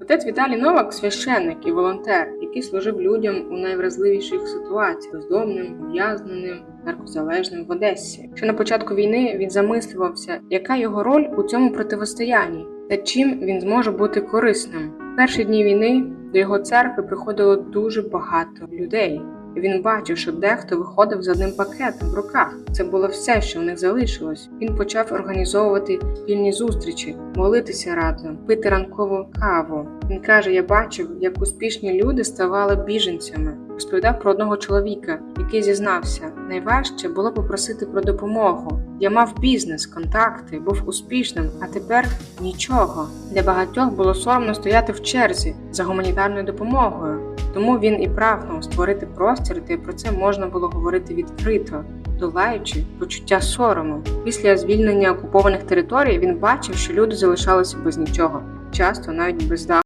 Отець Віталій Новак священник і волонтер, який служив людям у найвразливіших ситуаціях бездомним, ув'язненим, наркозалежним в Одесі. Ще на початку війни він замислювався, яка його роль у цьому противостоянні та чим він зможе бути корисним. В перші дні війни до його церкви приходило дуже багато людей. Він бачив, що дехто виходив з одним пакетом в руках. Це було все, що в них залишилось. Він почав організовувати вільні зустрічі, молитися разом, пити ранкову каву. Він каже: Я бачив, як успішні люди ставали біженцями. Розповідав про одного чоловіка, який зізнався: найважче було попросити про допомогу. Я мав бізнес, контакти, був успішним, а тепер нічого. Для багатьох було соромно стояти в черзі за гуманітарною допомогою. Тому він і прагнув створити простір, де про це можна було говорити відкрито, долаючи почуття сорому. Після звільнення окупованих територій він бачив, що люди залишалися без нічого, часто навіть без даху.